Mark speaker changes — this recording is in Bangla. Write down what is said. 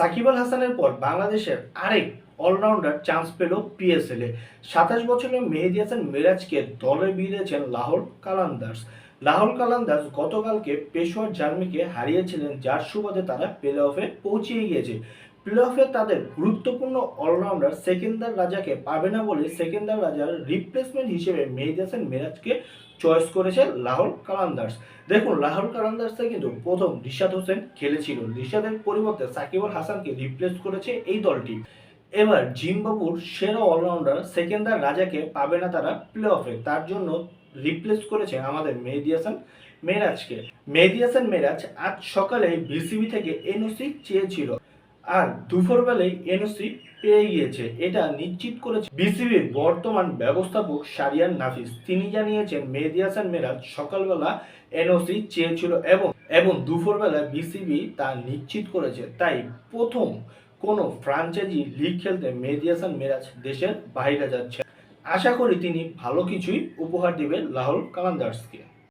Speaker 1: সাকিব আল হাসানের পর বাংলাদেশের আরেক অলরাউন্ডার চান্স পেল পিএসএল। এ সাতাশ বছরের মেহেদি হাসান মিরাজকে দলে বিঁধেছেন লাহোর কালান্দার্স। লাহোর কালান্দার্স গতকালকে পেশোয়ার জার্মিকে হারিয়েছিলেন, যার সুবাদে তারা প্লে অফে পৌঁছিয়ে গিয়েছে। প্লে তাদের গুরুত্বপূর্ণ অলরাউন্ডার সেকেন্দার রাজাকে পাবে না বলে সেকেন্দার রাজার রিপ্লেসমেন্ট হিসেবে মেহেদি হাসান মিরাজকে চয়েস করেছে লাহোর কালান্দার্স। দেখুন, লাহোর কালান্দার্সে কিন্তু প্রথম রিশাদ হোসেন খেলেছিল। রিশাদের পরিবর্তে সাকিব আল হাসানকে রিপ্লেস করেছে এই দলটি। এবার জিম্বাবুর সেরা অলরাউন্ডার সেকেন্দার রাজাকে পাবে না তারা প্লে অফে তার জন্য রিপ্লেস করেছে আমাদের মেহেদি হাসান মেরাজকে। মেহেদি হাসান মেরাজ আজ সকালে বিসিবি থেকে এনওসি চেয়েছিল। আর দুপুরবেলায় এনওসি পেয়ে গিয়েছে। এটা নিশ্চিত করেছে বিসিবির বর্তমান ব্যবস্থাপক সারিয়ান নাফিস। তিনি জানিয়েছেন, মেহেদি হাসান মেরাজ সকালবেলা এনওসি চেয়েছিল এবং এবং দুপুরবেলা বিসিবি তা নিশ্চিত করেছে। তাই প্রথম কোনো ফ্রাঞ্চাইজি লিগ খেলতে মেহেদি হাসান মেরাজ দেশের বাইরে যাচ্ছে আশা করি তিনি ভালো কিছুই উপহার দিবেন লাহোর কালান্দার্সকে।